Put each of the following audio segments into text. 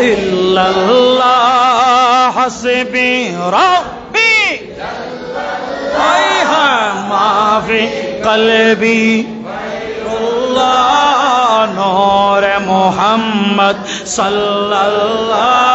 إلا الله حسبي ربي أيها ما في قلبي الله نور محمد صلى الله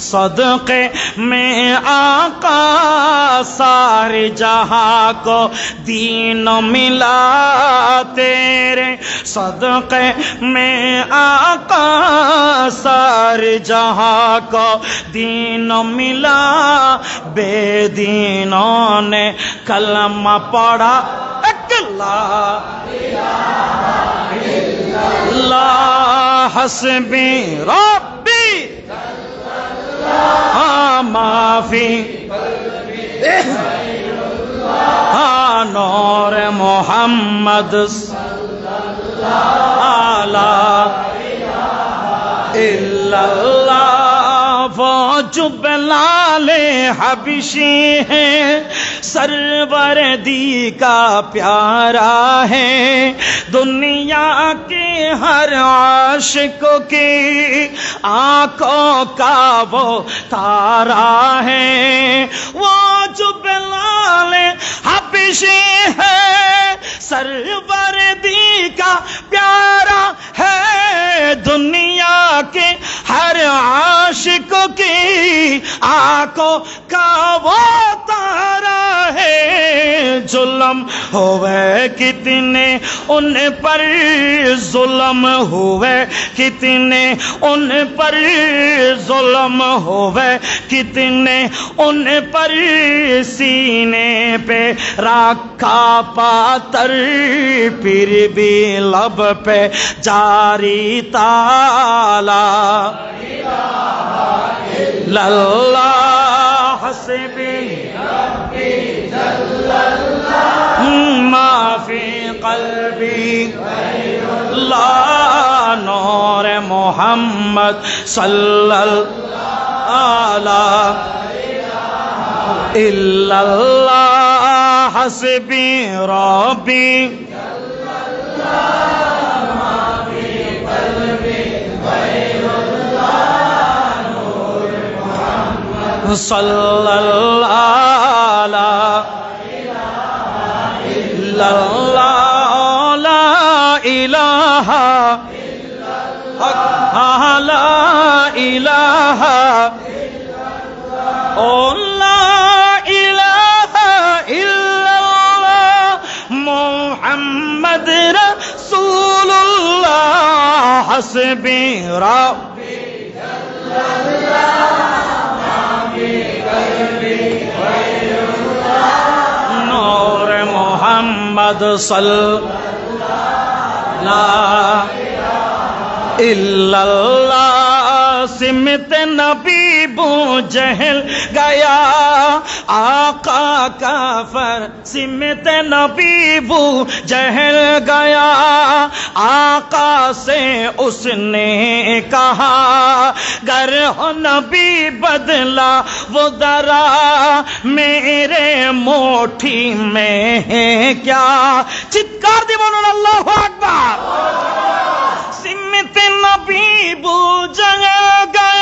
صدقے میں آقا سارے جہاں کو دین ملا تیرے صدقے میں آقا سارے جہاں کو دین ملا، بے دینوں نے کلمہ پڑھا اکلا لا حسبي ربي ہاں معافی ہاں نور محمد اللہ وہ جو بلال حبشی ہیں سرور دی کا پیارا ہے۔ دنیا کے ہر عاشق کی آنکھوں کا وہ تارا ہے۔ وہ جو بلال حبشی ہے، سرور دی کا پیارا ہے۔ دنیا کے ہر عاشق کی آنکھوں کا وہ ظلم ہوئے کتنے ان پر ظلم ہوئے کتنے ان پر ظلم ہوئے کتنے ان پر سینے پہ رکھا پاتر پھر بھی لب پہ جاری تالا للہ حسبی ما فی قلبی لا نور محمد صلی اللہ الا اللہ حسبی ربی صلی اللہ لا الہ حق لا الہ او لا الہ الا اللہ محمد رسول اللہ حسبی ربی نور جہل گیا، آقا کا فر سمت نبی بو جہل گیا۔ آقا سے اس نے کہا، گر ہو نبی بدلا وہ درا میرے موٹھی میں ہے کیا؟ چتکار دی بولو اللہ اکبر۔ سمت نبی بو جگہ گیا۔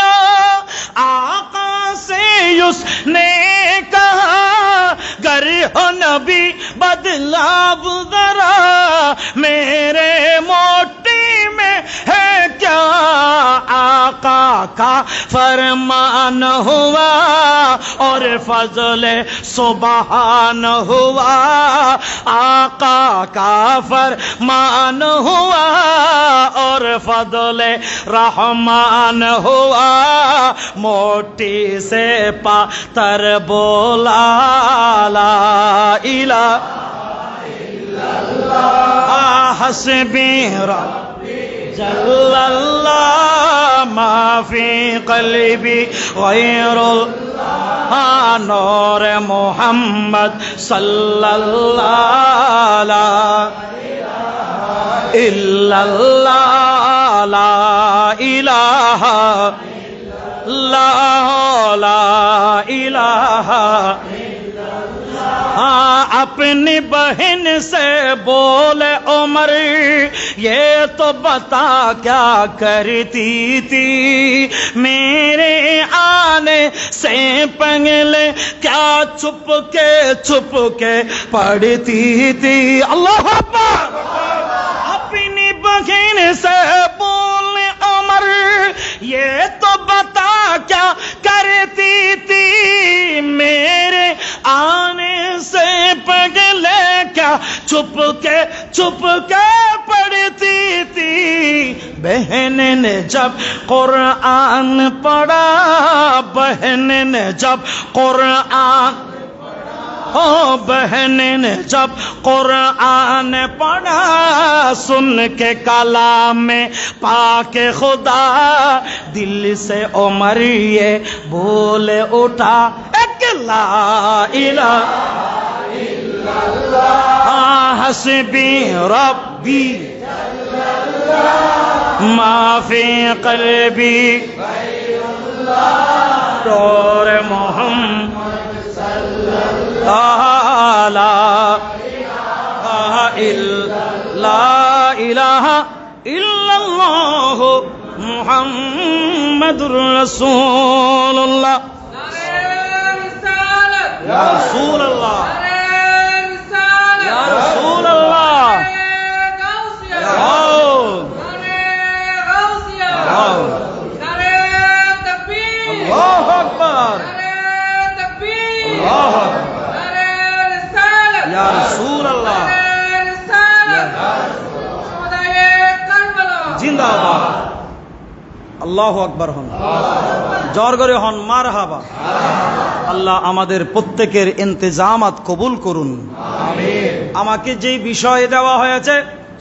اس نے کہا، گر ہو نبی بدلا ذرا، میرے موٹی میں ہے کیا؟ آقا کا فرمان ہوا اور فضل سبحان ہوا۔ آقا کا فرمان ہوا اور فضل رحمان ہوا۔ موٹی سے پاتر بولا لا الہ حسبی ربی جل اللہ ما فی قلبی غیر اللہ نور لا الہ ہاں، اپنی بہن سے بولے عمر، یہ تو بتا کیا کرتی تھی؟ میرے آنے سے پنگلے کیا چھپ کے چھپ کے پڑتی تھی؟ اللہ اپنی بہن سے کیا کرتی تھی میرے آنے سے پگلے کیا چھپ کے چھپ کے پڑتی تھی؟ بہن نے جب قرآن پڑھا بہن نے جب قرآن بہن نے جب قرآن پڑھا، سن کے کلام میں پاک خدا، دل سے عمر یہ بول اٹھا، ایک لا الہ حسبی ربی، معافی قلبی دور محمد لا لا إله إلا الله محمد رسول الله يا رسول الله. يا رسول الله. জিন্দাবাদ। আল্লাহ আকবর হন। জরগরে হন মার হাবা আল্লাহ আমাদের প্রত্যেকের ইন্তেজামাত কবুল করুন। আমাকে যেই বিষয়ে দেওয়া হয়েছে